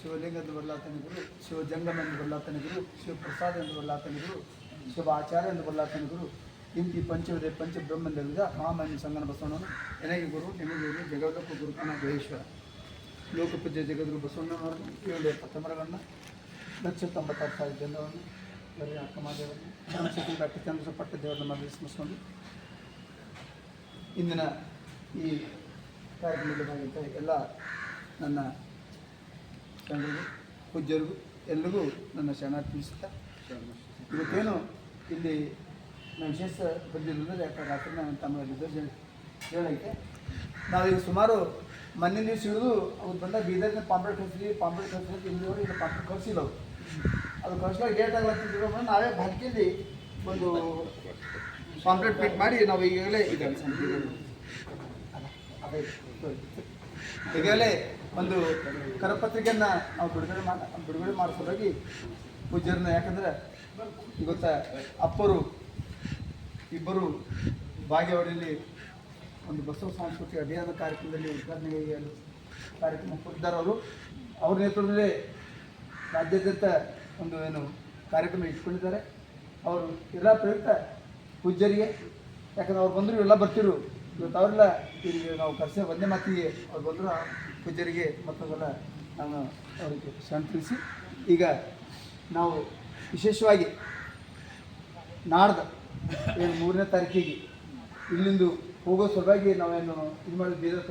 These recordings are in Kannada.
ಶಿವಲಿಂಗ ಎಂದು ಬರಲಾತನ ಗುರು ಶಿವಜಂಗಮ ಎಂದು ಬರಲಾತನ ಗುರು ಶಿವಪ್ರಸಾದ ಎಂದು ಬರಲಾತನ ಗುರು ಶಿವ ಆಚಾರ್ಯ ಎಂದು ಬರಲಾತನ ಗುರು ಇಂತಿ ಪಂಚವಿದೆ ಪಂಚ ಮಹಾಮಾನ್ಯ ಸಂಗನ ಬಸವಣ್ಣನು ನನಗೆ ಗುರು, ನಿಮಗೆ ಗುರು ಜಗದಕ್ಕೂ ಗುರುಕನ ಜಯೇಶ್ವರ ಲೋಕಪೂಜ್ಯ ಜಗದ್ಗುರು ಬಸವಣ್ಣನವರು ಏಳು ಎಪ್ಪತ್ತೊಂಬರಗಳನ್ನು ಲಕ್ಷ ತೊಂಬತ್ತಾರು ಸಾವಿರ ಜನರನ್ನು ಬರೀ ಅಕ್ಕಮಾದೇವರನ್ನು ಧರ್ಮಶಕ್ತಿ ಡಾಕ್ಟರ್ ಚಂದ್ರ ಪಟ್ಟ ದೇವರನ್ನ ಮಾಡಿ ಸ್ಮರಿಸಿಕೊಂಡು ಇಂದಿನ ಈ ಕಾರ್ಯಕ್ರಮದಲ್ಲಿ ಎಲ್ಲ ನನ್ನ ಜನರಿಗೂ ಪೂಜ್ಯರಿಗೂ ಎಲ್ರಿಗೂ ನನ್ನ ಶರಣಾರ್ಪಿಸ್ತಾ ಇವತ್ತೇನು ಇಲ್ಲಿ ನಾನು ವಿಶೇಷ ಬಂದಿರೋದ್ರೆ ಯಾಕಂದ್ರೆ ರಾತ್ರಿ ನಾನು ತಮ್ಮ ರಿಸರ್ವ್ ಹೇಳೈತೆ ನಾವೀಗ ಸುಮಾರು ಮನೆ ನೀವು ಹಿಡಿದು ಅವ್ರು ಬಂದ ಬೀದರ್ನ ಪಾಂಪ್ಲೆಟ್ ಕಳಿಸಿದ್ವಿ, ಪಾಂಪ್ಲೆಟ್ ಕಳಿಸಿದ್ರೆ ಇಲ್ಲಿವರೆಗೆ ಇಲ್ಲಿ ಪಾಂಪ್ಲೆಟ್ ಕಳಿಸಿಲ್ಲ ಅವರು. ಅದು ಕಳಿಸ್ದಾಗ ಡೇಟ್ ಆಗ್ಲತ್ತಿದ್ರು ನಾವೇ ಭಾರತೀಯಲ್ಲಿ ಒಂದು ಪಾಂಪ್ಲೆಟ್ ಪ್ರಿಂಟ್ ಮಾಡಿ ನಾವು ಈಗಾಗಲೇ ಈಗಾಗಲೇ ಒಂದು ಕರಪತ್ರಿಕೆಯನ್ನು ನಾವು ಬಿಡುಗಡೆ ಮಾಡಿ, ಬಿಡುಗಡೆ ಮಾಡಿಸೋದಾಗಿ ಪೂಜ್ಯರನ್ನ, ಯಾಕಂದ್ರೆ ಇವತ್ತ ಅಪ್ಪರು, ಇಬ್ಬರು ಭಾಗ್ಯವಾಡಿಯಲ್ಲಿ ಒಂದು ಬಸವ ಸಾಂಸ್ಕೃತಿಕ ಅಭಿಯಾನ ಕಾರ್ಯಕ್ರಮದಲ್ಲಿ ಉದ್ಘಾಟನೆ ಕಾರ್ಯಕ್ರಮ ಕೊಟ್ಟಿದ್ದಾರೆ ಅವರು. ಅವ್ರ ನೇತೃತ್ವದಲ್ಲಿ ರಾಜ್ಯಾದ್ಯಂತ ಒಂದು ಏನು ಕಾರ್ಯಕ್ರಮ ಇಟ್ಕೊಂಡಿದ್ದಾರೆ. ಅವರು ಎಲ್ಲ ಪ್ರಯುಕ್ತ ಪೂಜ್ಯರಿಗೆ, ಯಾಕಂದ್ರೆ ಅವ್ರು ಬಂದರು ಎಲ್ಲ ಬರ್ತಿರು. ಇವತ್ತು ಅವರೆಲ್ಲ ಈಗ ನಾವು ಕರ್ಸೆ ಒಂದೇ ಮಾತಿಗೆ ಅವ್ರು ಬಂದರು. ಪೂಜ್ಯರಿಗೆ ಮತ್ತೊಂದೆಲ್ಲ ನಾನು ಅವರಿಗೆ ಸಂತಿಸಿ ಈಗ ನಾವು ವಿಶೇಷವಾಗಿ ನಾಡ್ದ ಏನು ಮೂರನೇ ತಾರೀಕಿಗೆ ಇಲ್ಲಿಂದು ಹೋಗೋ ಸಲುವಾಗಿ ನಾವೇನು ಇದು ಮಾಡಿ ಬೀದರ್ಕ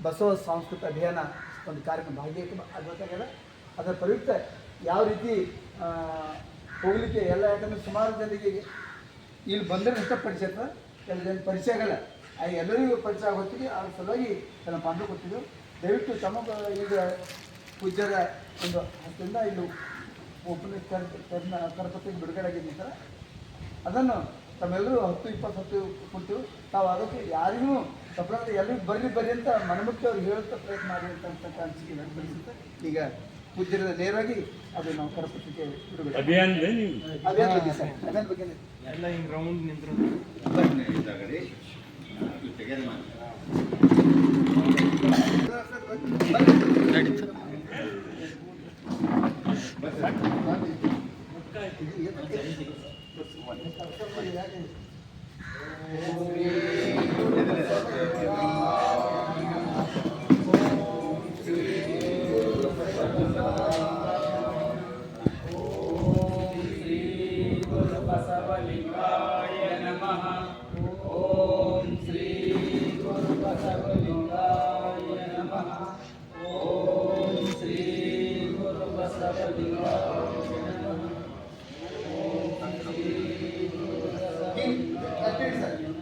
ಬಸವ ಸಾಂಸ್ಕೃತಿಕ ಅಭಿಯಾನ ಒಂದು ಕಾರ್ಯಕ್ರಮ ಭಾಗ್ಯಕ್ಕೆ ಆಗಬೇಕಾಗ್ಯದ ಅದರ ಪ್ರಯುಕ್ತ ಯಾವ ರೀತಿ ಹೋಗಲಿಕ್ಕೆ ಎಲ್ಲ ಯಾಕಂದರೆ ಸುಮಾರು ಜನರಿಗೆ ಇಲ್ಲಿ ಬಂದರೆ ಇಷ್ಟ ಪರಿಚಯ ಆಗ್ತದೆ ಕೆಲವು ಜನ ಪರಿಚಯ ಆಗಲ್ಲ. ಎಲ್ಲರಿಗೂ ಪರಿಚಯ ಆಗೋತ್ತಿಗೆ ಅದ್ರ ಸಲುವಾಗಿ ನಮ್ಮ ಪಾಂಡು ಕೊಟ್ಟಿದ್ದು. ದಯವಿಟ್ಟು ತಮಗೆ ಈಗ ಪೂಜ್ಯರ ಒಂದು ಹತ್ತಿಂದ ಇಲ್ಲಿ ಓಪನ್ ಕರ್ ಕರ್ನ ಕರಪತ್ರಿಕೆ ಬಿಡುಗಡೆ ಆಗಿದೆ ಸರ್ ಅದನ್ನು ತಮ್ಮೆಲ್ಲರೂ ಹತ್ತು ಇಪ್ಪತ್ತು ಹತ್ತು ಕೊಡ್ತೀವಿ. ತಾವು ಅದಕ್ಕೆ ಯಾರಿಗೂ ತಪ್ಪಲಾದ್ರೆ ಎಲ್ಲರಿಗೂ ಬರ್ರಿ ಬರ್ರಿ ಅಂತ ಮನಮುಟ್ಟಿ ಅವ್ರು ಹೇಳುತ್ತಾ ಪ್ರಯತ್ನ ಮಾಡಿ ಅಂತ ಅನಿಸಿಕೆ ವ್ಯಕ್ತಪಡಿಸುತ್ತೆ. ಈಗ ಪೂಜ್ಯರ ನೇರವಾಗಿ ಅದು ನಾವು ಕರಪತ್ರಿಕೆ ಬಿಡುಗಡೆ ಅಭಿಯಾನ ಅಭಿಯಾನ ಬಗ್ಗೆ ಸರ್. ಅಭಿಯಾನ ಬಗ್ಗೆ ಎಲ್ಲ ಹಿಂಗೆ ರೌಂಡ್ ನಿಂದ್ರು ಅಡ್ಡೇಟ್ ಸರ್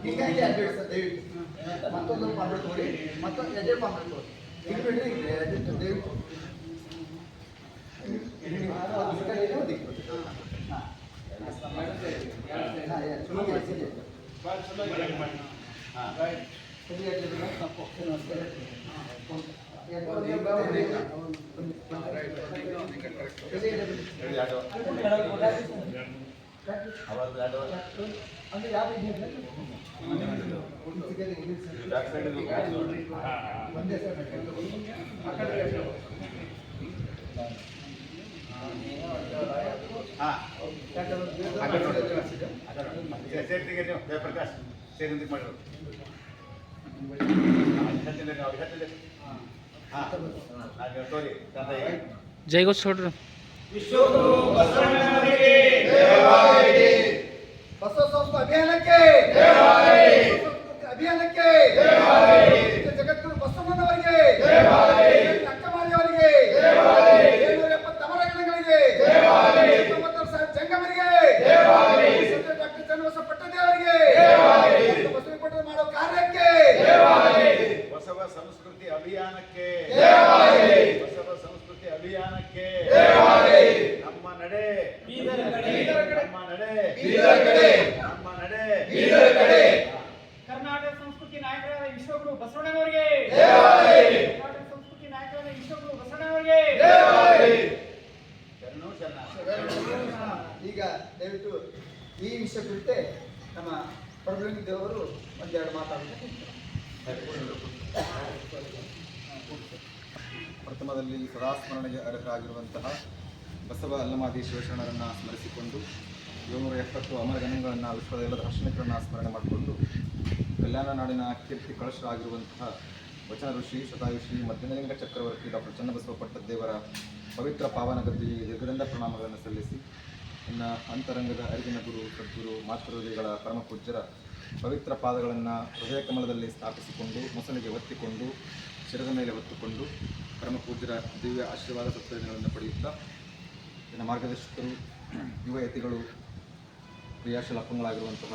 ಹೀಗಾಗಿ ಅಡ್ಡೇಟ್ ಸರ್ ದಯವಿಟ್ಟು ಮತ್ತೊಂದು ಪಾಂಪ್ಲೆಟ್ ತೋರಿ ಮತ್ತೊಂದು ಎರಡೇ ಪಾಂಪ್ಲೆಟ್ ತಗೊಳ್ಳಿ ಈಗ ಬಿಡ್ರಿ ಈಗ ಎರಡೇ ದಯವಿಟ್ಟು. ಹಾ. ಹಾ, ಸರಿ. ಹಾ. ಬಿಡ, ತಪ್ಪು. ಏನು ಅಂತ ಹೇಳಿ. ಹಾ, ಒಂದು. ಎರಡು, ಒಂದು, ಎರಡು, ಒಂದು. ಸರಿ, ಎರಡೇ ಬಿಡಿ. ಅಂದ್ರೆ ಯಾವ ಇದೆ ಒಂದೇ ಸರ್ ಆ ಕಡೆ ಪ್ರಕಾಶ್ ಸೇರಿ ಮಾಡಿರೋದು ಹಾಂ ತೋರಿ ತಂದೆ ಜೈ ಗೋಸ್ ಹೊಡ್ರು ಬಸವ ಸಂಸ್ಥೆ ಅಭಿಯಾನಕ್ಕೆ ಅಭಿಯಾನಕ್ಕೆ ಜಗದ್ಗುರು ಬಸವಣ್ಣನವರಿಗೆ ಅಕ್ಕಮಾರಿಯವರಿಗೆ ಏಳ್ನೂರ ಎಪ್ಪತ್ತಮರ ಗಣಗಳಿಗೆ ತೊಂಬತ್ತಾರು ಸಾವಿರ ಜಂಗಮರಿಗೆ ಡಾಕ್ಟರ್ ಚನ್ನಬಸವ ಪಟ್ಟದೇವರಿಗೆ ಬಸವ ಪಟ್ಟದ ಮಾಡೋ ಕಾರ್ಯಕ್ಕೆ ಬಸವ ಸಂಸ್ಕೃತಿ ಅಭಿಯಾನಕ್ಕೆ ಬಸವ ಸಂಸ್ಕೃತಿ ಅಭಿಯಾನಕ್ಕೆ ನಮ್ಮ ನಡೆ ನಮ್ಮ ನಡೆ ನಮ್ಮ ನಡೆ ಕರ್ನಾಟಕ ಸಂಸ್ಕೃತಿ ನಾಯಕರಾದ ವಿಶ್ವಗುರು ಬಸವಣ್ಣನವರಿಗೆ ಕರ್ನಾಟಕ ಸಂಸ್ಕೃತಿ ನಾಯಕರಾದ ವಿಶ್ವಗುರು ಬಸವಣ್ಣನವರಿಗೆ ಶರಣು ಶರಣ ಈಗ ದಯವಿಟ್ಟು ಈ ವಿಷಯ ಕುರಿತೆ ನಮ್ಮ ಪ್ರಭುಲಿಂಗ ದೇವರು ಒಂದೆರಡು ಮಾತಾಡಬೇಕು ಪ್ರಥಮದಲ್ಲಿ ಸದಾ ಸ್ಮರಣೆಗೆ ಅರ್ಹರಾಗಿರುವಂತಹ ಬಸವ ಅಲ್ಲಮಾದಿ ಶಿವಶರಣರನ್ನು ಸ್ಮರಿಸಿಕೊಂಡು ಏಳ್ನೂರ ಎಪ್ಪತ್ತು ಅಮರ ಗಣಗಳನ್ನು ವಿಶ್ವದ ಎಲ್ಲ ದಾರ್ಶನಿಕರನ್ನು ಸ್ಮರಣೆ ಮಾಡಿಕೊಂಡು ಕಲ್ಯಾಣ ನಾಡಿನ ಕೀರ್ತಿ ಕಳಶರಾಗಿರುವಂತಹ ವಚನ ಋಷಿ ಶತಾಯುಷಿ ಮಧ್ಯಮಲಿಂಗ ಚಕ್ರವರ್ತಿ ಡಾಕ್ಟರ್ ಚನ್ನಬಸವ ಪಟ್ಟದೇವರ ಪವಿತ್ರ ಪಾವನ ಗದ್ದಿಗೆ ದೀರ್ಘದಿಂದ ಪ್ರಣಾಮಗಳನ್ನು ಸಲ್ಲಿಸಿ. ಇನ್ನು ಅಂತರಂಗದ ಅರಿವಿನ ಗುರು, ಸದ್ಗುರು ಮಾತೃದೇವಿಗಳ ಪರಮ ಪೂಜ್ಯರ ಪವಿತ್ರ ಪಾದಗಳನ್ನು ಹೃದಯ ಕಮಲದಲ್ಲಿ ಸ್ಥಾಪಿಸಿಕೊಂಡು, ಮೊಸಳಿಗೆ ಒತ್ತಿಕೊಂಡು, ಶಿರದ ಮೇಲೆ ಹೊತ್ತುಕೊಂಡು ಪರಮ ಪೂಜ್ಯರ ದಿವ್ಯ ಆಶೀರ್ವಾದ ಸತ್ಸಂಗಗಳನ್ನು ಪಡೆಯುತ್ತಾ, ಇನ್ನು ಮಾರ್ಗದರ್ಶಕರು, ಯುವ ಯತಿಗಳು ಕ್ರಿಯಾಶೀಲ ಅಪ್ಪಂಗಳಾಗಿರುವಂತಹ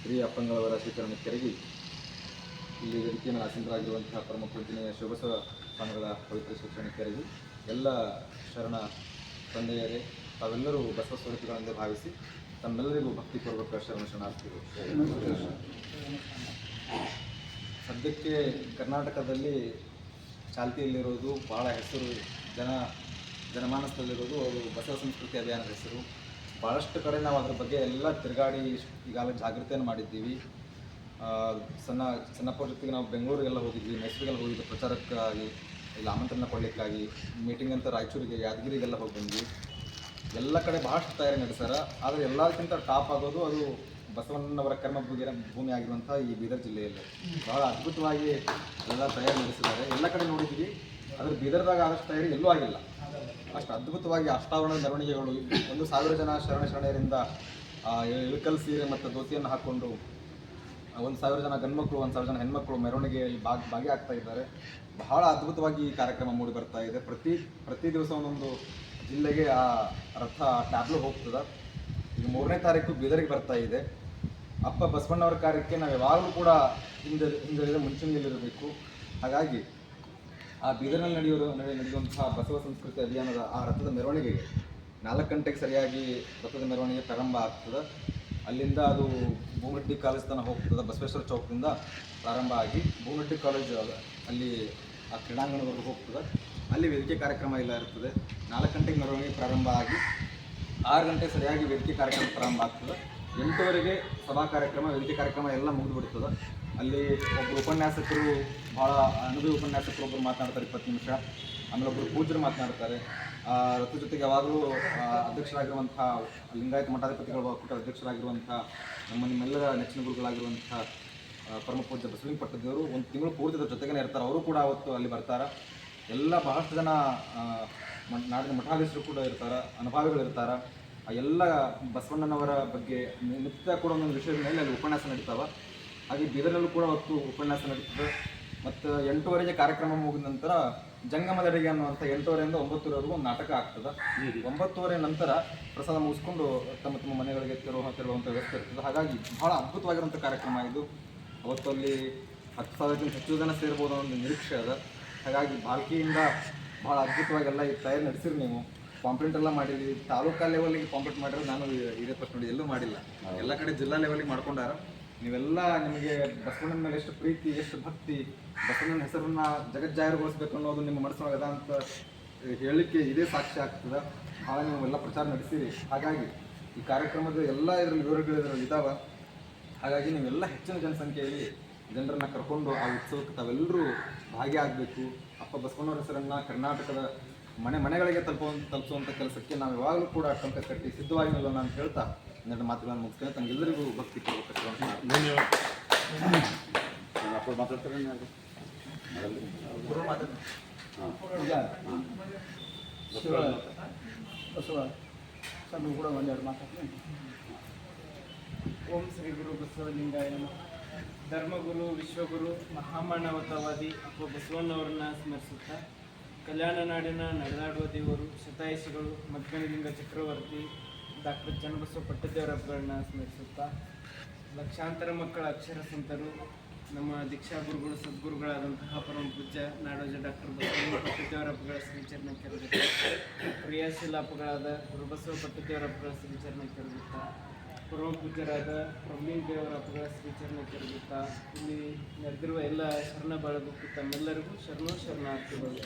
ಹಿರಿಯ ಅಪ್ಪಂಗಳವರ ಸ್ವೀಕರಣೆ ಕೆರಗಿ ಇಲ್ಲಿ ವೇದಿಕೆಯನ್ನು ಆಸೀನರಾಗಿರುವಂತಹ ಪರಮ ಪೂಜನೀಯ ಶಿವಬಸವ ಸ್ಥಾನಗಳ ಪವಿತ್ರ ಶಿಕ್ಷಣ ಕೆರಗಿ ಎಲ್ಲ ಶರಣ ತಂದೆಯರೇ, ತಾವೆಲ್ಲರೂ ಬಸವ ಸ್ವರೂಪಿಗಳೆಂದೇ ಭಾವಿಸಿ ತಮ್ಮೆಲ್ಲರಿಗೂ ಭಕ್ತಿ ಭಕ್ತಿಪೂರ್ವಕ ಶರಣ ಶರಣಾರ್ಥಿಗಳು. ಸದ್ಯಕ್ಕೆ ಕರ್ನಾಟಕದಲ್ಲಿ ಚಾಲ್ತಿಯಲ್ಲಿರೋದು ಬಹಳ ಹೆಸರು, ಜನ, ಜನಮಾನಸದಲ್ಲಿರೋದು ಅವರು ಬಸವ ಸಂಸ್ಕೃತಿ ಅಭಿಯಾನದ ಹೆಸರು. ಭಾಳಷ್ಟು ಕಡೆ ನಾವು ಅದ್ರ ಬಗ್ಗೆ ಎಲ್ಲ ತಿರುಗಾಡಿ ಈಗಾಗಲೇ ಜಾಗೃತಿಯನ್ನು ಮಾಡಿದ್ದೀವಿ. ಸಣ್ಣ ಸಣ್ಣಪ್ಪ ಜೊತೆಗೆ ನಾವು ಬೆಂಗಳೂರಿಗೆಲ್ಲ ಹೋಗಿದ್ವಿ, ಮೈಸೂರಿಗೆಲ್ಲ ಹೋಗಿದ್ವಿ ಪ್ರಚಾರಕ್ಕಾಗಿ, ಇಲ್ಲಿ ಆಮಂತ್ರಣ ಕೊಡಲಿಕ್ಕಾಗಿ ಮೀಟಿಂಗ್ ಅಂತ ರಾಯಚೂರಿಗೆ, ಯಾದಗಿರಿಗೆಲ್ಲ ಹೋಗಿ ಬಂದ್ವಿ. ಎಲ್ಲ ಕಡೆ ಭಾಳಷ್ಟು ತಯಾರಿ ನಡೆಸ್ಯಾರ ಆದರೆ ಎಲ್ಲದಕ್ಕಿಂತ ಟಾಪ್ ಆಗೋದು ಅದು ಬಸವಣ್ಣನವರ ಕರ್ಮ ಭೂಮಿ ಭೂಮಿ ಆಗಿರುವಂಥ ಈ ಬೀದರ್ ಜಿಲ್ಲೆಯಲ್ಲಿ. ಭಾಳ ಅದ್ಭುತವಾಗಿ ಎಲ್ಲ ತಯಾರಿ ನಡೆಸಿದ್ದಾರೆ. ಎಲ್ಲ ಕಡೆ ನೋಡಿದ್ವಿ ಆದರೆ ಬೀದರ್ದಾಗ ಆದಷ್ಟು ತಯಾರಿ ಎಲ್ಲೂ ಆಗಿಲ್ಲ. ಅಷ್ಟು ಅದ್ಭುತವಾಗಿ ಅಷ್ಟಾವರಣ ಮೆರವಣಿಗೆಗಳು ಒಂದು ಸಾವಿರ ಜನ ಶರಣ ಶರಣೆಯರಿಂದ ಇಳಕಲ್ ಸೀರೆ ಮತ್ತು ಧೋತಿಯನ್ನು ಹಾಕ್ಕೊಂಡು ಒಂದು ಸಾವಿರ ಜನ ಗಂಡ್ಮಕ್ಳು, ಒಂದು ಸಾವಿರ ಜನ ಹೆಣ್ಮಕ್ಳು ಮೆರವಣಿಗೆಯಲ್ಲಿ ಭಾಗ, ಭಾಗಿಯಾಗ್ತಾ ಇದ್ದಾರೆ. ಬಹಳ ಅದ್ಭುತವಾಗಿ ಈ ಕಾರ್ಯಕ್ರಮ ಮೂಡಿ ಬರ್ತಾ ಇದೆ. ಪ್ರತಿ ಪ್ರತಿ ದಿವಸ ಒಂದೊಂದು ಜಿಲ್ಲೆಗೆ, ಆ, ರಥ ಟ್ಯಾಬ್ಲು ಹೋಗ್ತದೆ. ಈಗ ಮೂರನೇ ತಾರೀಕು ಬೀದರಿಗೆ ಬರ್ತಾ ಇದೆ. ಅಪ್ಪ ಬಸವಣ್ಣವರ ಕಾರ್ಯಕ್ಕೆ ನಾವು ಯಾವಾಗಲೂ ಕೂಡ ಹಿಂದೆ ಹಿಂದೆ ಮುಂಚೂಣಿಯಲ್ಲಿರಬೇಕು ಹಾಗಾಗಿ ಆ ಬೀದರ್ನಲ್ಲಿ ನಡೆಯುವ ನಡೆ- ನಡೆಯುವಂತಹ ಬಸವ ಸಂಸ್ಕೃತಿ ಅಭಿಯಾನದ ಆ ರಥದ ಮೆರವಣಿಗೆಗೆ ನಾಲ್ಕು ಗಂಟೆಗೆ ಸರಿಯಾಗಿ ರಥದ ಮೆರವಣಿಗೆ ಪ್ರಾರಂಭ ಆಗ್ತದೆ. ಅಲ್ಲಿಂದ ಅದು ಭೂಮಡ್ಡಿ ಕಾಲೇಜ್ ತನಕ ಹೋಗ್ತದೆ. ಬಸವೇಶ್ವರ ಚೌಕದಿಂದ ಪ್ರಾರಂಭ ಆಗಿ ಭೂಮಡ್ಡಿ ಕಾಲೇಜ್ ಅಲ್ಲಿ ಆ ಕ್ರೀಡಾಂಗಣದವರೆಗೂ ಹೋಗ್ತದೆ. ಅಲ್ಲಿ ವೇದಿಕೆ ಕಾರ್ಯಕ್ರಮ ಎಲ್ಲ ಇರ್ತದೆ. ನಾಲ್ಕು ಗಂಟೆಗೆ ಮೆರವಣಿಗೆ ಪ್ರಾರಂಭ ಆಗಿ ಆರು ಗಂಟೆ ಸರಿಯಾಗಿ ವೇದಿಕೆ ಕಾರ್ಯಕ್ರಮ ಪ್ರಾರಂಭ ಆಗ್ತದೆ. ಎಂಟುವರೆಗೆ ಸಭಾ ಕಾರ್ಯಕ್ರಮ, ವೇದಿಕೆ ಕಾರ್ಯಕ್ರಮ ಎಲ್ಲ ಮುಗಿದು ಬಿಡ್ತದೆ ಅಲ್ಲಿ ಒಬ್ಬರು ಉಪನ್ಯಾಸಕರು ಭಾಳ ಅನುಭವಿ ಉಪನ್ಯಾಸಕರು ಒಬ್ಬರು ಮಾತನಾಡ್ತಾರೆ ಇಪ್ಪತ್ತು ನಿಮಿಷ. ಆಮೇಲೆ ಒಬ್ಬರು ಪೂಜರು ಮಾತನಾಡ್ತಾರೆ. ರಥ ಜೊತೆಗೆ ಯಾವಾಗಲೂ ಅಧ್ಯಕ್ಷರಾಗಿರುವಂಥ ಲಿಂಗಾಯತ ಮಠಾಧಿಪತಿಗಳ ಒಕ್ಕೂಟ ಅಧ್ಯಕ್ಷರಾಗಿರುವಂಥ ನಮ್ಮ ನಿಮ್ಮೆಲ್ಲರ ನೆಚ್ಚಿನ ಗುರುಗಳಾಗಿರುವಂಥ ಪರಮ ಪೂಜ್ಯ ಬಸವಿಂಗ್ ಪಟ್ಟದೇವರು ಒಂದು ತಿಂಗಳು ಪೂರ್ತಿ ಅದ್ರ ಜೊತೆಗೇ ಇರ್ತಾರೆ. ಅವರು ಕೂಡ ಅವತ್ತು ಅಲ್ಲಿ ಬರ್ತಾರೆ. ಎಲ್ಲ ಬಹಳಷ್ಟು ಜನ ನಾಡಿನ ಮಠಾಧೀಶರು ಕೂಡ ಇರ್ತಾರೆ, ಅನುಭಾವಿಗಳು ಇರ್ತಾರೆ. ಆ, ಎಲ್ಲ ಬಸವಣ್ಣನವರ ಬಗ್ಗೆ ನಿತ್ಯ ಕೂಡ ಒಂದೊಂದು ವಿಷಯದ ಮೇಲೆ ಅಲ್ಲಿ ಉಪನ್ಯಾಸ ನಡೀತಾವ. ಹಾಗೆ ಬೀದರ್ನಲ್ಲೂ ಕೂಡ ಅವತ್ತು ಉಪನ್ಯಾಸ ನಡೀತದೆ. ಮತ್ತು ಎಂಟೂವರೆಗೆ ಕಾರ್ಯಕ್ರಮ ಮುಗಿದ ನಂತರ ಜಂಗಮದಡಿಗೆ ಅನ್ನುವಂಥ ಎಂಟೂವರೆಯಿಂದ ಒಂಬತ್ತುವರೆವರೆಗೂ ಒಂದು ನಾಟಕ ಆಗ್ತದೆ. ಒಂಬತ್ತುವರೆ ನಂತರ ಪ್ರಸಾದ ಮುಗಿಸ್ಕೊಂಡು ತಮ್ಮ ತಮ್ಮ ಮನೆಗಳಿಗೆ ತೆರವು ತೆರಳುವಂಥ ವ್ಯವಸ್ಥೆ ಇರ್ತದೆ. ಹಾಗಾಗಿ ಬಹಳ ಅದ್ಭುತವಾಗಿರುವಂಥ ಕಾರ್ಯಕ್ರಮ ಇದು. ಅವತ್ತು ಅಲ್ಲಿ ಹತ್ತು ಸಾವಿರಕ್ಕಿಂತ ಹೆಚ್ಚು ಜನ ಸೇರ್ಬೋದು ಅನ್ನೋ ಒಂದು ನಿರೀಕ್ಷೆ ಅದ. ಹಾಗಾಗಿ ಬಾಲ್ಕಿಯಿಂದ ಭಾಳ ಅದ್ಭುತವಾಗಿ ಎಲ್ಲ ಈ ತಯಾರಿ ನಡೆಸಿರಿ ನೀವು. ಕಾಂಪ್ಲೇಂಟ್ ಎಲ್ಲ ಮಾಡಿದ್ವಿ ತಾಲೂಕಾ ಲೆವೆಲ್ಗೆ ಕಾಂಪ್ಲೇಂಟ್ ಮಾಡಿದ್ರೆ ನಾನು ಇದೇ ಪ್ರಶ್ನೆ ನೋಡಿ ಎಲ್ಲೂ ಮಾಡಿಲ್ಲ. ಎಲ್ಲ ಕಡೆ ಜಿಲ್ಲಾ ಲೆವೆಲ್ಗೆ ಮಾಡ್ಕೊಂಡಾರ. ನೀವೆಲ್ಲ ನಿಮಗೆ ಬಸವಣ್ಣನ ಮೇಲೆ ಎಷ್ಟು ಪ್ರೀತಿ, ಎಷ್ಟು ಭಕ್ತಿ, ಬಸವಣ್ಣನ ಹೆಸರನ್ನ ಜಗಜ್ಜಾಹಿರುಗೊಳಿಸ್ಬೇಕು ಅನ್ನೋದು ನಿಮ್ಮ ಮನಸ್ಸೊಳಗೆ ಅದ ಅಂತ ಹೇಳಲಿಕ್ಕೆ ಇದೇ ಸಾಕ್ಷಿ ಆಗ್ತದೆ. ಭಾಳ ನೀವೆಲ್ಲ ಪ್ರಚಾರ ನಡೆಸಿರಿ. ಹಾಗಾಗಿ ಈ ಕಾರ್ಯಕ್ರಮದ ಎಲ್ಲ ಇದರಲ್ಲಿ ವಿವರಗಳು ಇದರಲ್ಲಿ ಇದ್ದಾವೆ ಹಾಗಾಗಿ ನೀವೆಲ್ಲ ಹೆಚ್ಚಿನ ಜನಸಂಖ್ಯೆಯಲ್ಲಿ ಜನರನ್ನ ಕರ್ಕೊಂಡು ಆ ಉತ್ಸವಕ್ಕೆ ತಾವೆಲ್ಲರೂ ಭಾಗಿಯಾಗಬೇಕು. ಅಪ್ಪ ಬಸವಣ್ಣವರ ಹೆಸರನ್ನ ಕರ್ನಾಟಕದ ಮನೆ ಮನೆಗಳಿಗೆ ತಲುಪುವ ತಲುಪಿಸುವಂಥ ಕೆಲಸಕ್ಕೆ ನಾವು ಯಾವಾಗಲೂ ಕೂಡ ಟೊಂಕ ಕಟ್ಟಿ ಸಿದ್ಧವಾಗಿಲ್ಲ ನಾನು ಹೇಳ್ತಾ ಎರಡು ಮಾತುಗಳನ್ನು ಮುಗಿಸ್ತೇನೆ ತಮಗೆಲ್ಲರಿಗೂ ಭಕ್ತಿ ಕೂಡ ಒಂದೆರಡು ಮಾತಾಡ್ತೀನಿ ಓಂ ಶ್ರೀ ಗುರು ಬಸವಲಿಂಗಾಯ ಧರ್ಮಗುರು ವಿಶ್ವಗುರು ಮಹಾಮಾನವತಾವಾದಿ ಅಪ್ಪ ಬಸವಣ್ಣವರನ್ನ ಸ್ಮರಿಸುತ್ತಾ ಕಲ್ಯಾಣ ನಾಡಿನ ನಡೆದಾಡುವ ದೇವರು ಶತಾಯುಷಿಗಳು ಮದ್ಗಣಲಿಂಗ ಚಕ್ರವರ್ತಿ ಡಾಕ್ಟರ್ ಚನ್ನಬಸವ ಪಟ್ಟದೇವರಪ್ಪಗಳನ್ನ ಸ್ಮರಿಸುತ್ತಾ ಲಕ್ಷಾಂತರ ಮಕ್ಕಳ ಅಕ್ಷರ ಸಂತರು, ನಮ್ಮ ದೀಕ್ಷಾ ಗುರುಗಳು, ಸದ್ಗುರುಗಳಾದಂತಹ ಪರಮ ಪೂಜ್ಯ ನಾಡೋಜ ಡಾಕ್ಟರ್ ಬಸವ ಪಟ್ಟದೇವರಪ್ಪಗಳ ಶ್ರೀಚರಣ ಕೆರಗುತ್ತಾ ಕ್ರಿಯಾಶೀಲಾಪಗಳಾದ ಗುರುಬಸವ ಪಟ್ಟದೇವರಪ್ಪಗಳ ಶ್ರೀಚರಣ ಇರಬೇಕು ಪರಮ ಪೂಜ್ಯರಾದ ಪ್ರವೀಣ್ ದೇವರಪ್ಪಗಳ ಶ್ರೀಚರಣ ಇರಬೇಕು ಇಲ್ಲಿ ನೆರೆದಿರುವ ಎಲ್ಲ ಶರಣ ಬಳಗಕ್ಕೂ ತಮ್ಮೆಲ್ಲರಿಗೂ ಶರಣು ಶರಣಾರ್ಥಿಗಳು.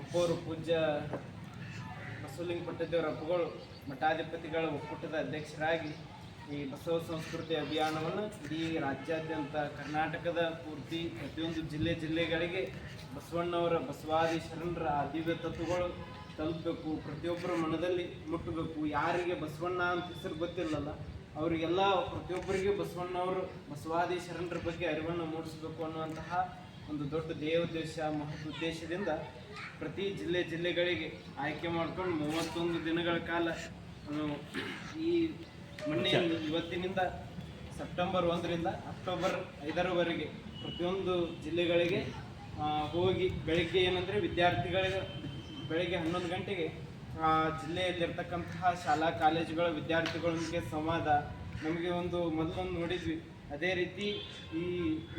ಅಪ್ಪವರು ಪೂಜ್ಯ ಬಸವಲಿಂಗ ಪಟ್ಟದೇವರ ಅಪ್ಪಗಳು ಮಠಾಧಿಪತಿಗಳ ಒಕ್ಕೂಟದ ಅಧ್ಯಕ್ಷರಾಗಿ ಈ ಬಸವ ಸಂಸ್ಕೃತಿ ಅಭಿಯಾನವನ್ನು ಇಡೀ ರಾಜ್ಯಾದ್ಯಂತ ಕರ್ನಾಟಕದ ಪೂರ್ತಿ ಪ್ರತಿಯೊಂದು ಜಿಲ್ಲೆ ಜಿಲ್ಲೆಗಳಿಗೆ ಬಸವಣ್ಣವರ ಬಸವಾದಿ ಶರಣರ ದಿವ್ಯ ತತ್ವಗಳು ತಲುಪಬೇಕು. ಪ್ರತಿಯೊಬ್ಬರ ಮನದಲ್ಲಿ ಮುಟ್ಟಬೇಕು. ಯಾರಿಗೆ ಬಸವಣ್ಣ ಅಂತ ಹೆಸರು ಗೊತ್ತಿಲ್ಲಲ್ಲ, ಅವರಿಗೆಲ್ಲ ಪ್ರತಿಯೊಬ್ಬರಿಗೆ ಬಸವಣ್ಣವರು ಬಸವಾದಿ ಶರಣರ ಬಗ್ಗೆ ಅರಿವನ್ನು ಮೂಡಿಸಬೇಕು ಅನ್ನುವಂತಹ ಒಂದು ದೊಡ್ಡ ದೇವೋದ್ದೇಶ ಮಹತ್ ಉದ್ದೇಶದಿಂದ ಪ್ರತಿ ಜಿಲ್ಲೆ ಜಿಲ್ಲೆಗಳಿಗೆ ಆಯ್ಕೆ ಮಾಡ್ಕೊಂಡು ಮೂವತ್ತೊಂದು ದಿನಗಳ ಕಾಲ ಈ ಮೊನ್ನೆ ಇವತ್ತಿನಿಂದ ಸೆಪ್ಟೆಂಬರ್ ಒಂದರಿಂದ ಅಕ್ಟೋಬರ್ ಐದರವರೆಗೆ ಪ್ರತಿಯೊಂದು ಜಿಲ್ಲೆಗಳಿಗೆ ಹೋಗಿ ಬೆಳಿಗ್ಗೆ ಏನಂದರೆ ವಿದ್ಯಾರ್ಥಿಗಳಿಗೆ ಬೆಳಗ್ಗೆ ಹನ್ನೊಂದು ಗಂಟೆಗೆ ಜಿಲ್ಲೆಯಲ್ಲಿರ್ತಕ್ಕಂತಹ ಶಾಲಾ ಕಾಲೇಜುಗಳ ವಿದ್ಯಾರ್ಥಿಗಳೊಂದಿಗೆ ಸಂವಾದ. ನಮಗೆ ಒಂದು ಮೊದಲೊಂದು ನೋಡಿದ್ವಿ. ಅದೇ ರೀತಿ ಈ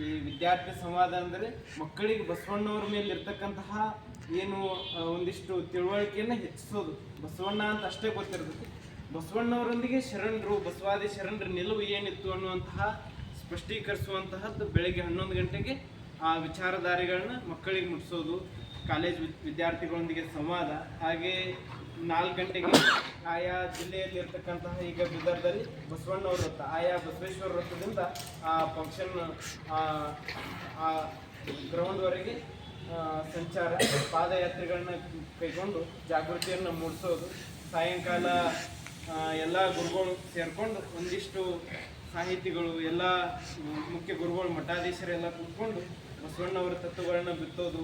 ಈ ವಿದ್ಯಾರ್ಥಿ ಸಂವಾದ ಅಂದರೆ ಮಕ್ಕಳಿಗೆ ಬಸವಣ್ಣವ್ರ ಮೇಲೆ ಇರ್ತಕ್ಕಂತಹ ಏನು ಒಂದಿಷ್ಟು ತಿಳುವಳಿಕೆಯನ್ನು ಹೆಚ್ಚಿಸೋದು. ಬಸವಣ್ಣ ಅಂತ ಅಷ್ಟೇ ಗೊತ್ತಿರ್ತದೆ ಬಸವಣ್ಣವರೊಂದಿಗೆ ಶರಣರು, ಬಸವಾದಿ ಶರಣರ ನಿಲುವು ಏನಿತ್ತು ಅನ್ನುವಂತಹ ಸ್ಪಷ್ಟೀಕರಿಸುವಂತಹದ್ದು ಬೆಳಗ್ಗೆ ಹನ್ನೊಂದು ಗಂಟೆಗೆ ಆ ವಿಚಾರಧಾರೆಗಳನ್ನ ಮಕ್ಕಳಿಗೆ ಮುಟ್ಟಿಸೋದು ಕಾಲೇಜ್ ವಿದ್ಯಾರ್ಥಿಗಳೊಂದಿಗೆ ಸಂವಾದ, ಹಾಗೆ ನಾಲ್ಕು ಗಂಟೆಗೆ ಆಯಾ ಜಿಲ್ಲೆಯಲ್ಲಿ ಇರ್ತಕ್ಕಂತಹ ಈಗ ಬಿದರ್ದಲ್ಲಿ ಬಸವಣ್ಣವ್ರ ವೃತ್ತ ಆಯಾ ಬಸವೇಶ್ವರ ವೃತ್ತದಿಂದ ಆ ಫಂಕ್ಷನ್ ಆ ಗ್ರೌಂಡ್ವರೆಗೆ ಸಂಚಾರ, ಪಾದಯಾತ್ರೆಗಳನ್ನ ಕೈಗೊಂಡು ಜಾಗೃತಿಯನ್ನು ಮೂಡಿಸೋದು. ಸಾಯಂಕಾಲ ಎಲ್ಲ ಗುರುಗಳು ಸೇರಿಕೊಂಡು ಒಂದಿಷ್ಟು ಸಾಹಿತಿಗಳು, ಎಲ್ಲ ಮುಖ್ಯ ಗುರುಗಳು, ಮಠಾಧೀಶರೆಲ್ಲ ಕೂತ್ಕೊಂಡು ಬಸವಣ್ಣವರ ತತ್ವಗಳನ್ನ ಬಿತ್ತೋದು.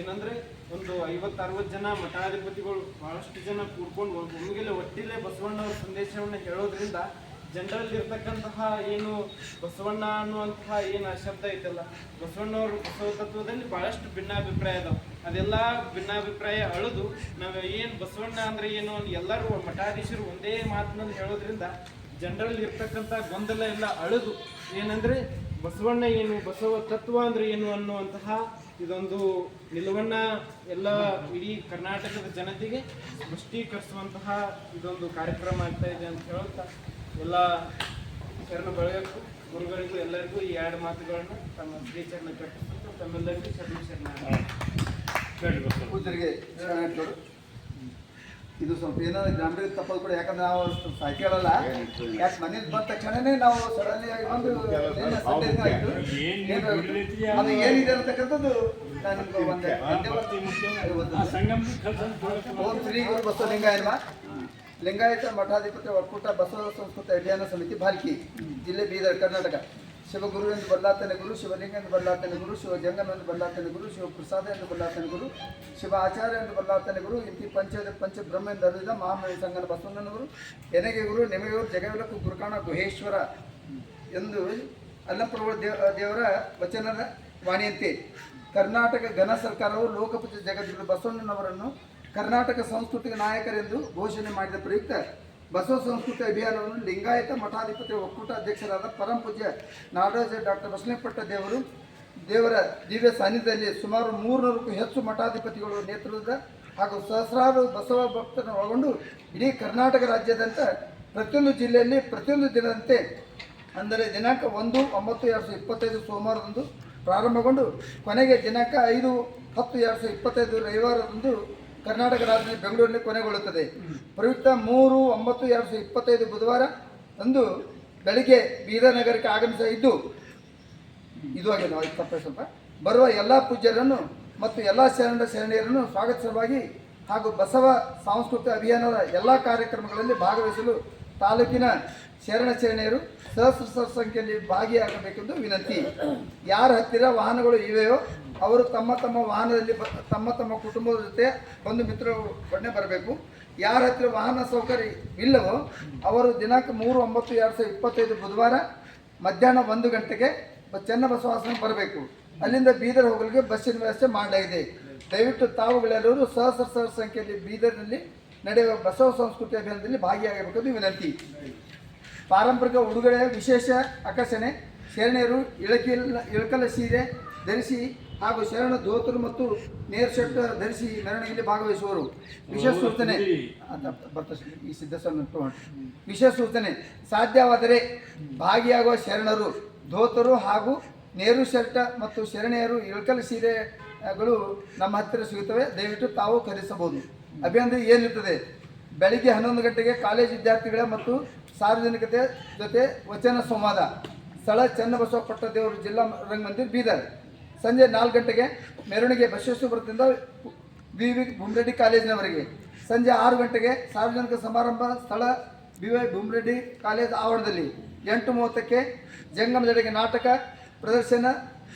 ಏನಂದ್ರೆ ಒಂದು ಐವತ್ತು ಅರವತ್ತು ಜನ ಮಠಾಧಿಪತಿಗಳು ಬಹಳಷ್ಟು ಜನ ಕೂಡ್ಕೊಂಡು ಒಮ್ಮೆಲೆ ಒಟ್ಟಿಲೆ ಬಸವಣ್ಣವರ ಸಂದೇಶವನ್ನು ಹೇಳೋದ್ರಿಂದ ಜನರಲ್ಲಿ ಇರ್ತಕ್ಕಂತಹ ಏನು ಬಸವಣ್ಣ ಅನ್ನುವಂತಹ ಏನು ಆ ಶಬ್ದ ಐತಲ್ಲ, ಬಸವಣ್ಣವರು ಬಸವ ತತ್ವದಲ್ಲಿ ಬಹಳಷ್ಟು ಭಿನ್ನಾಭಿಪ್ರಾಯ ಅದಾವ. ಅದೆಲ್ಲ ಭಿನ್ನಾಭಿಪ್ರಾಯ ಅಳದು ನಾವು ಏನು ಬಸವಣ್ಣ ಅಂದ್ರೆ ಏನು ಎಲ್ಲರೂ ಮಠಾಧೀಶರು ಒಂದೇ ಮಾತಿನಲ್ಲಿ ಹೇಳೋದ್ರಿಂದ ಜನರಲ್ಲಿ ಇರ್ತಕ್ಕಂಥ ಗೊಂದಲ ಎಲ್ಲ ಅಳದು. ಏನಂದ್ರೆ ಬಸವಣ್ಣ ಏನು, ಬಸವ ತತ್ವ ಅಂದ್ರೆ ಏನು ಅನ್ನುವಂತಹ ಇದೊಂದು ನಿಲುವನ್ನ ಎಲ್ಲ ಇಡೀ ಕರ್ನಾಟಕದ ಜನತೆಗೆ ಸ್ಪಷ್ಟೀಕರಿಸುವಂತಹ ಇದೊಂದು ಕಾರ್ಯಕ್ರಮ ಆಗ್ತಾ ಇದೆ ಅಂತ ಹೇಳುತ್ತಾ ಎಲ್ಲ ಶರಣ ಬೆಳೆಯಕ್ಕೂ ಗುರುಗಳಿಗೂ ಎಲ್ಲರಿಗೂ ಈ ಎರಡು ಮಾತುಗಳನ್ನು ತಮ್ಮ ಶ್ರೀಚರಣ ಕಟ್ಟಿಸುತ್ತಾ ತಮ್ಮೆಲ್ಲರಿಗೂ ಶರಣ ಶರಣ ಇದು ಸ್ವಲ್ಪ ಏನಾದ್ರು ಗಂಭೀರ ತಪ್ಪೋದು ಕೂಡ ಯಾಕಂದ್ರೆ ನಾವು ಹೇಳಲ್ಲ ಯಾಕೆ ಮನೇಲಿ ಬಂದ ತಕ್ಷಣನೇ ನಾವು ಸಡನ್ಲಿ ಆಗಿ ಬಂದು ಆಯ್ತು. ಅದು ಏನಿದೆ ಅಂತಕ್ಕಂಥದ್ದು ನಾನು. ಓಂ ಶ್ರೀ ಗುರು ಬಸವಲಿಂಗಾಯ ನಮಃ ಲಿಂಗಾಯತ ಮಠಾಧಿಪತಿ ಒಕ್ಕೂಟ ಬಸವ ಸಂಸ್ಕೃತ ಅಭಿಯಾನ ಸಮಿತಿ ಭಾಲ್ಕಿ ಜಿಲ್ಲೆ ಬೀದರ್ ಕರ್ನಾಟಕ. ಶಿವಗುರು ಎಂದು ಬಲ್ಲಾತನ ಗುರು, ಶಿವಲಿಂಗ ಎಂದು ಬಲ್ಲಾತನೆ ಗುರು, ಶಿವಜಂಗಮ ಎಂದು ಬಲ್ಲಾತನೆ ಗುರು, ಶಿವಪ್ರಸಾದ ಎಂದು ಬಲ್ಲಾತನೆ ಗುರು ಶಿವ ಆಚಾರ್ಯ ಎಂದು ಬಲ್ಲಾತನೆ ಗುರು, ಇಂತಿ ಪಂಚದ ಪಂಚ ಬ್ರಹ್ಮ ಎಂದು ಅರಿದ ಮಹಾಮಣಿ ಸಂಗನ ಬಸವಣ್ಣನವರು, ಎನಗೆ ಗುರು, ನಿಮಗೆ ಗುರು, ಜಗವಿಲಕು ಗುರುಕಾಣ ಗುಹೇಶ್ವರ ಎಂದು ಅಲ್ಲಪ್ರಭು ದೇವ, ದೇವರ ವಚನದ ವಾಣಿಯಂತೆ. ಕರ್ನಾಟಕ ಘನ ಸರ್ಕಾರವು ಲೋಕಪತಿ ಜಗದ್ಗುರು ಬಸವಣ್ಣನವರನ್ನು ಕರ್ನಾಟಕ ಸಾಂಸ್ಕೃತಿಕ ನಾಯಕರೆಂದು ಘೋಷಣೆ ಮಾಡಿದ ಪ್ರಯುಕ್ತ ಬಸವ ಸಂಸ್ಕೃತಿ ಅಭಿಯಾನವನ್ನು ಲಿಂಗಾಯತ ಮಠಾಧಿಪತಿ ಒಕ್ಕೂಟ ಅಧ್ಯಕ್ಷರಾದ ಪರಂ ಪೂಜ್ಯ ನಾಡೋಜ ಡಾಕ್ಟರ್ ಬಸವನಪಟ್ಟ ದೇವರು, ದೇವರ ದಿವ್ಯ ಸಾನ್ನಿಧ್ಯದಲ್ಲಿ ಸುಮಾರು ಮೂರ್ನೂರಕ್ಕೂ ಹೆಚ್ಚು ಮಠಾಧಿಪತಿಗಳು ನೇತೃತ್ವದ ಹಾಗೂ ಸಹಸ್ರಾರು ಬಸವ ಭಕ್ತರನ್ನು ಒಳಗೊಂಡು ಇಡೀ ಕರ್ನಾಟಕ ರಾಜ್ಯದಂತ ಪ್ರತಿಯೊಂದು ಜಿಲ್ಲೆಯಲ್ಲಿ ಪ್ರತಿಯೊಂದು ದಿನದಂತೆ ಅಂದರೆ ದಿನಾಂಕ ಒಂದು, ಒಂಬತ್ತು, ಎರಡು ಸಾವಿರದ ಇಪ್ಪತ್ತೈದು ಸೋಮವಾರದಂದು ಪ್ರಾರಂಭಗೊಂಡು ಕೊನೆಗೆ ದಿನಾಂಕ ಐದು, ಹತ್ತು, ಎರಡು ಸಾವಿರದ ಇಪ್ಪತ್ತೈದು ರವಿವಾರದಂದು ಕರ್ನಾಟಕ ರಾಜ್ಯದಲ್ಲಿ ಬೆಂಗಳೂರಿನಲ್ಲಿ ಕೊನೆಗೊಳ್ಳುತ್ತದೆ. ಪ್ರಯುಕ್ತ ಮೂರು, ಒಂಬತ್ತು, ಎರಡು ಸಾವಿರದ ಇಪ್ಪತ್ತೈದು ಬುಧವಾರ ಅಂದು ಬೆಳಿಗ್ಗೆ ಬೀದರ್ ನಗರಕ್ಕೆ ಆಗಮಿಸ ಇದ್ದು, ಇದು ಆಗಿದೆ ನಾವು ತಪ್ಪ ಸ್ವಲ್ಪ. ಬರುವ ಎಲ್ಲ ಪೂಜ್ಯರನ್ನು ಮತ್ತು ಎಲ್ಲ ಶರಣ ಸ್ವಾಗತ ಸ್ವಾಗತಿಸವಾಗಿ ಹಾಗೂ ಬಸವ ಸಾಂಸ್ಕೃತಿಕ ಅಭಿಯಾನದ ಎಲ್ಲ ಕಾರ್ಯಕ್ರಮಗಳಲ್ಲಿ ಭಾಗವಹಿಸಲು ತಾಲೂಕಿನ ಶರಣ ಶರಣೆಯರು ಸಹಸ್ರ ಸಂಖ್ಯೆಯಲ್ಲಿ ಭಾಗಿಯಾಗಬೇಕೆಂದು ವಿನಂತಿ. ಯಾರ ಹತ್ತಿರ ವಾಹನಗಳು ಇವೆಯೋ ಅವರು ತಮ್ಮ ತಮ್ಮ ವಾಹನದಲ್ಲಿ ತಮ್ಮ ತಮ್ಮ ಕುಟುಂಬದ ಜೊತೆ ಒಂದು ಮಿತ್ರ ಒಡನೆ ಬರಬೇಕು. ಯಾರ ಹತ್ರ ವಾಹನ ಸೌಕರ್ಯ ಇಲ್ಲವೋ ಅವರು ದಿನಾಂಕ ಮೂರು, ಒಂಬತ್ತು, ಎರಡು ಸಾವಿರದ ಇಪ್ಪತ್ತೈದು ಬುಧವಾರ ಮಧ್ಯಾಹ್ನ ಒಂದು ಗಂಟೆಗೆ ಚನ್ನಬಸವಾಸನ ಬರಬೇಕು. ಅಲ್ಲಿಂದ ಬೀದರ್ ಹೋಗಲಿಕ್ಕೆ ಬಸ್ಸಿನ ವ್ಯವಸ್ಥೆ ಮಾಡಲಾಗಿದೆ. ದಯವಿಟ್ಟು ತಾವುಗಳೆಲ್ಲರೂ ಸಹಸ್ರ ಸಹಸ್ರ ಸಂಖ್ಯೆಯಲ್ಲಿ ಬೀದರ್ನಲ್ಲಿ ನಡೆಯುವ ಬಸವ ಸಂಸ್ಕೃತಿ ಅಭಿಯಾನದಲ್ಲಿ ಭಾಗಿಯಾಗಬೇಕೆಂದು ವಿನಂತಿ. ಪಾರಂಪರಿಕ ಉಡುಗೊರೆ ವಿಶೇಷ ಆಕರ್ಷಣೆ, ಶರಣೆಯರು ಇಳಕಿಲ್ ಇಳಕಲ ಸೀರೆ ಧರಿಸಿ ಹಾಗೂ ಶರಣ ಧೋತರು ಮತ್ತು ನೇರ್ ಶರ್ಟ್ ಧರಿಸಿ ಮೆರವಣಿಗೆಯಲ್ಲಿ ಭಾಗವಹಿಸುವರು. ವಿಶೇಷ ಸೂಚನೆ. ಈ ಸಿದ್ಧಸ್ವಾಮಿ ವಿಶೇಷ ಸೂಚನೆ. ಸಾಧ್ಯವಾದರೆ ಭಾಗಿಯಾಗುವ ಶರಣರು ಧೋತರು ಹಾಗೂ ನೇರು ಶರ್ಟ ಮತ್ತು ಶರಣೆಯರು ಇಳಕಲ ಸೀರೆಗಳು ನಮ್ಮ ಹತ್ತಿರ ಸಿಗುತ್ತವೆ. ದಯವಿಟ್ಟು ತಾವು ಖರೀದಿಸಬಹುದು. ಅಭಿಯಾನದಲ್ಲಿ ಏನಿರ್ತದೆ ಬೆಳಿಗ್ಗೆ ಹನ್ನೊಂದು ಗಂಟೆಗೆ ಕಾಲೇಜ್ ವಿದ್ಯಾರ್ಥಿಗಳ ಮತ್ತು ಸಾರ್ವಜನಿಕತೆ ಜೊತೆ ವಚನ ಸಂವಾದ. ಸ್ಥಳ ಚನ್ನಬಸವ ದೇವರು ಜಿಲ್ಲಾ ರಂಗಮಂದಿರ್ ಬೀದರ್. ಸಂಜೆ ನಾಲ್ಕು ಗಂಟೆಗೆ ಮೆರವಣಿಗೆ ಬಸವೇಶ್ವರದಿಂದ ವಿ ವಿ ಭೂಮ್ರೆಡ್ಡಿ ಕಾಲೇಜಿನವರೆಗೆ. ಸಂಜೆ ಆರು ಗಂಟೆಗೆ ಸಾರ್ವಜನಿಕ ಸಮಾರಂಭ ಸ್ಥಳ ಬಿ ವೈ ಭೂಮರೆಡ್ಡಿ ಕಾಲೇಜ್ ಆವರಣದಲ್ಲಿ. ಎಂಟು ಮೂವತ್ತಕ್ಕೆ ಜಂಗಮದೆಡೆಗೆ ನಾಟಕ ಪ್ರದರ್ಶನ,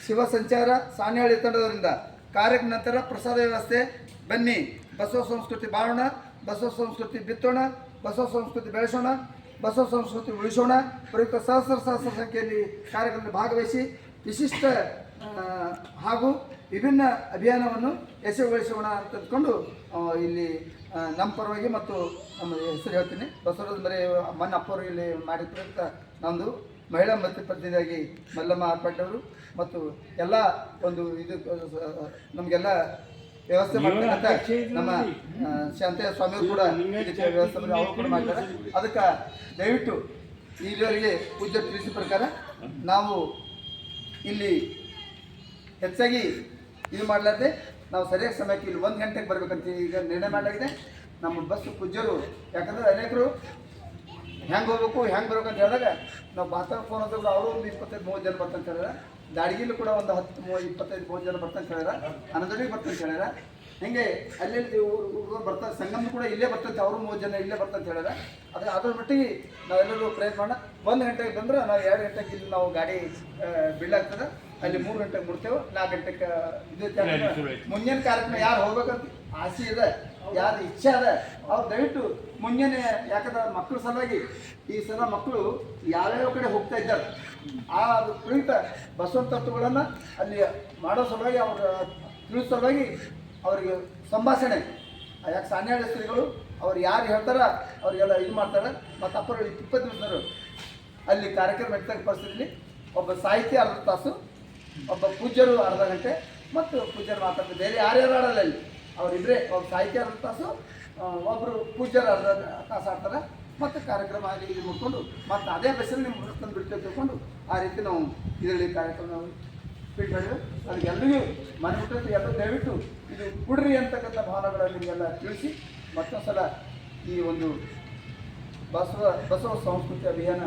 ಶಿವ ಸಂಚಾರ, ಸಾನ್ಯಾಳಿ ತಂಡದವರಿಂದ. ಕಾರ್ಯಕ್ರಮ ನಂತರ ಪ್ರಸಾದ ವ್ಯವಸ್ಥೆ, ಬನ್ನಿ. ಬಸವ ಸಂಸ್ಕೃತಿ ಬಾಳೋಣ ಬಸವ ಸಂಸ್ಕೃತಿ ಬಿತ್ತೋಣ, ಬಸವ ಸಂಸ್ಕೃತಿ ಬೆಳೆಸೋಣ, ಬಸವ ಸಂಸ್ಕೃತಿ ಉಳಿಸೋಣ. ಪ್ರಯುಕ್ತ ಸಹಸ್ರ ಸಹಸ್ರ ಸಂಖ್ಯೆಯಲ್ಲಿ ಕಾರ್ಯಕ್ರಮದಲ್ಲಿ ಭಾಗವಹಿಸಿ, ವಿಶಿಷ್ಟ ಹಾಗೂ ವಿಭಿನ್ನ ಅಭಿಯಾನವನ್ನು ಯಶಸ್ವಿಗೊಳಿಸೋಣ ಅಂತ ಅಂದ್ಕೊಂಡು ಇಲ್ಲಿ ನಮ್ಮ ಪರವಾಗಿ ಮತ್ತು ನಮ್ಮ ಹೆಸರು ಹೇಳ್ತೀನಿ. ಬಸವರಾಜ ಮರೆ ಮನ್ನ ಅಪ್ಪರು ಇಲ್ಲಿ ಮಾಡಿರ್ತಕ್ಕಂಥ ನಮ್ಮದು ಮಹಿಳಾ ಮತ್ತು ಪ್ರತಿನಿಧಿಯಾಗಿ ಮಲ್ಲಮ್ಮ ಆರ್ಪಾಟವರು ಮತ್ತು ಎಲ್ಲ ಒಂದು ಇದು ನಮಗೆಲ್ಲ ವ್ಯವಸ್ಥೆ ಮಾಡ್ತಕ್ಕಂಥ ನಮ್ಮ ಶಾಂತ ಸ್ವಾಮಿ ಸ್ವಾಮಿಯವರು ಕೂಡ ಇದಕ್ಕೆ ವ್ಯವಸ್ಥೆ ಮಾಡಿ ಅವರು ಕೂಡ ಮಾಡ್ತಾರೆ. ಅದಕ್ಕೆ ದಯವಿಟ್ಟು ಇಲ್ಲಿವರೆಗೆ ಪೂಜ್ಯ ತಿಳಿಸಿದ ಪ್ರಕಾರ ನಾವು ಇಲ್ಲಿ ಹೆಚ್ಚಾಗಿ ಇದು ಮಾಡಲಾರ್ದೆ ನಾವು ಸರಿಯಾದ ಸಮಯಕ್ಕೆ ಇಲ್ಲಿ ಒಂದು ಗಂಟೆಗೆ ಬರಬೇಕಂತ ಈಗ ನಿರ್ಣಯ ಮಾಡಲಾಗಿದೆ. ನಮ್ಮ ಬಸ್ ಪೂಜ್ಯರು, ಯಾಕಂದ್ರೆ ಅನೇಕರು ಹೆಂಗೆ ಹೋಗ್ಬೇಕು, ಹೆಂಗೆ ಬರಬೇಕು ಅಂತ ಹೇಳಿದಾಗ ನಾವು ಬಾತ್ರೂಮ್ ಫೋನ್ ಹೋದಾಗ ಅವರು ಒಂದು ಇಪ್ಪತ್ತೈದು, ಮೂವತ್ತು ಜನ ಬರ್ತಂತ ಹೇಳಿದ್ರೆ. ದಾಡಿಗೆಲ್ಲೂ ಕೂಡ ಒಂದು ಹತ್ತು ಮೂವ ಇಪ್ಪತ್ತೈದು, ಮೂವತ್ತು ಜನ ಬರ್ತಂತ ಹೇಳಿದ್ರೆ. ಅನ್ನದೊಡಿಗೆ ಬರ್ತಂತ ಹೇಳಿದ್ರೆ. ಹಿಂಗೆ ಅಲ್ಲಿ ಹುಡುಗರು ಬರ್ತಾರೆ ಸಂಗಮ ಕೂಡ ಇಲ್ಲೇ ಬರ್ತಂತೆ, ಅವರು ಮೂವತ್ತು ಜನ ಇಲ್ಲೇ ಬರ್ತಂತ ಹೇಳಿದ್ರೆ. ಆದರೆ ಅದ್ರ ಮಟ್ಟಿಗೆ ನಾವೆಲ್ಲರೂ ಪ್ರಯತ್ನ ಮಾಡೋಣ. ಒಂದು ಗಂಟೆಗೆ ಬಂದ್ರೆ ನಾವು ಎರಡು ಗಂಟೆಗೆ ಇಲ್ಲಿ ನಾವು ಗಾಡಿ ಬೀಳಾಗ್ತದೆ ಅಲ್ಲಿ ಮೂರು ಗಂಟೆಗೆ ಮುಡ್ತೇವೆ ನಾಲ್ಕು ಗಂಟೆಗೆ ಇದು ಮುಂಜಾನೆ ಕಾರ್ಯಕ್ರಮ ಯಾರು ಹೋಗ್ಬೇಕಂತ ಆಸೆ ಇದೆ ಯಾರು ಇಚ್ಛೆ ಅದ ಅವ್ರು ದಯವಿಟ್ಟು ಮುಂಜಾನೆ ಯಾಕಂದ್ರೆ ಮಕ್ಕಳ ಸಲುವಾಗಿ ಈ ಸಲ ಮಕ್ಕಳು ಯಾವ್ಯಾವ ಕಡೆ ಹೋಗ್ತಾ ಇದ್ದಾರೆ ಆ ಅದು ಬಸವ ತತ್ವಗಳನ್ನು ಅಲ್ಲಿ ಮಾಡೋ ಸಲುವಾಗಿ ಅವ್ರ ತಿಳಿಸೋ ಸಲುವಾಗಿ ಅವರಿಗೆ ಸಂಭಾಷಣೆ. ಯಾಕೆ ಸಾನ್ಯಾಳ ಸ್ತ್ರೀಗಳು ಅವ್ರು ಯಾರು ಹೇಳ್ತಾರ ಅವರಿಗೆಲ್ಲ ಇದು ಮಾಡ್ತಾರೆ ಮತ್ತು ಅಪ್ಪರು ಇಪ್ಪತ್ತು ದಿವಸದವರು ಅಲ್ಲಿ ಕಾರ್ಯಕ್ರಮ ಇರ್ತಕ್ಕ ಪರಿಸ್ಥಿತಿಯಲ್ಲಿ ಒಬ್ಬ ಸಾಹಿತ್ಯ ಅರ್ಧ ತಾಸು ಒಬ್ಬ ಪೂಜ್ಯರು ಅರ್ಧ ಗಂಟೆ, ಮತ್ತು ಪೂಜ್ಯರು ಮಾತಾಡ್ತಾರೆ. ಬೇರೆ ಯಾರ್ಯಾರು ಆಡಲ್ಲ ಅಲ್ಲಿ ಅವರಿಬ್ಬರೇ ಒಬ್ಬ ಸಾಹಿತ್ಯ ಅರ್ಧ ತಾಸು ಒಬ್ಬರು ಪೂಜ್ಯರು ಅರ್ಧ ತಾಸು ಆಡ್ತಾರೆ. ಮತ್ತು ಕಾರ್ಯಕ್ರಮ ಆಗಿ ಇಲ್ಲಿ ಮುಟ್ಕೊಂಡು ಮತ್ತು ಅದೇ ಬಸ್ಸಲ್ಲಿ ನಿಮ್ಮ ತಂದು ಬಿಡ್ತೇವೆ ತಿಳ್ಕೊಂಡು, ಆ ರೀತಿ ನಾವು ಇದರಲ್ಲಿ ಕಾರ್ಯಕ್ರಮ ನಾವು ಅದಕ್ಕೆ ಎಲ್ರಿಗೂ ಮನೆ ಮುಟ್ಟಂತೆ ಎಲ್ಲರೂ ದಯವಿಟ್ಟು ಇದು ಕುಡ್ರಿ ಅಂತಕ್ಕಂಥ ಭಾವನೆಗಳನ್ನು ನಿಮಗೆಲ್ಲ ತಿಳಿಸಿ ಮತ್ತೊಂದು ಸಲ ಈ ಒಂದು ಬಸವ ಬಸವ ಸಂಸ್ಕೃತಿ ಅಭಿಯಾನ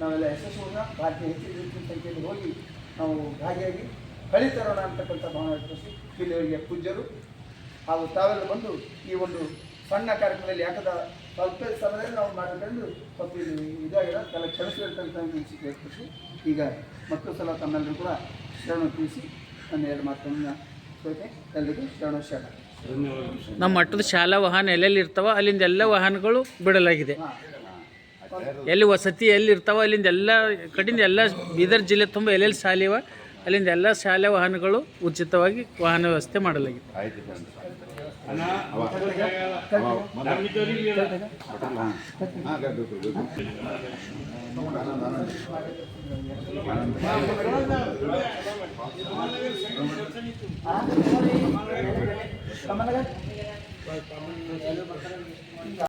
ನಾವೆಲ್ಲ ಯಶಸ್ವಿನ ಭಾರತೀಯ ಹೆಚ್ಚಿನ ಸಂಖ್ಯೆಯಲ್ಲಿ ಹೋಗಿ ನಾವು ಭಾಗಿಯಾಗಿ ಕಳಿ ತರೋಣ ಅಂತಕ್ಕಂಥ ಭಾವನೆ ವ್ಯಕ್ತಪಡಿಸಿ ಇಲ್ಲಿಯವರಿಗೆ ಪೂಜ್ಯರು ಹಾಗೂ ತಾವೆಲ್ಲ ಬಂದು ಈ ಒಂದು ಸಣ್ಣ ಕಾರ್ಯಕ್ರಮದಲ್ಲಿ ಯಾಕದ ಸ್ವಲ್ಪ ಸಮಯದಲ್ಲಿ ನಾವು ಮಾಡಬೇಕೆಂದು ಸ್ವಲ್ಪ ಇದು ಇದಾಗಿದೆ ಕೆಲ ಕ್ಷಣಿಸಿರ್ತಕ್ಕಂಥ ಅನಿಸಿಕೆ ವ್ಯಕ್ತಪಡಿಸಿ ಈಗ ಮತ್ತೊಂದು ಸಲ ತಮ್ಮೆಲ್ಲರೂ ಕೂಡ ಶರಣ ತಿಳಿಸಿ ನನ್ನ ಎರಡು ಮಾತನ್ನು ಸೋತೆ. ಎಲ್ಲರಿಗೂ ಶರಣ ಶರಣ. ನಮ್ಮ ಮಟ್ಟದ ಶಾಲಾ ವಾಹನ ಎಲ್ಲೆಲ್ಲಿ ಇರ್ತಾವ ಅಲ್ಲಿಂದ ಎಲ್ಲ ವಾಹನಗಳು ಬಿಡಲಾಗಿದೆ. ಎಲ್ಲಿ ವಸತಿ ಎಲ್ಲಿ ಇರ್ತಾವ ಅಲ್ಲಿಂದ ಎಲ್ಲ ಕಡಿಂದ ಎಲ್ಲ ಬೀದರ್ ಜಿಲ್ಲೆ ತುಂಬ ಎಲ್ಲೆಲ್ಲಿ ಶಾಲೆ ಇವ ಅಲ್ಲಿಂದ ಎಲ್ಲ ಶಾಲೆ ವಾಹನಗಳು ಉಚಿತವಾಗಿ ವಾಹನ ವ್ಯವಸ್ಥೆ ಮಾಡಲಾಗಿದೆ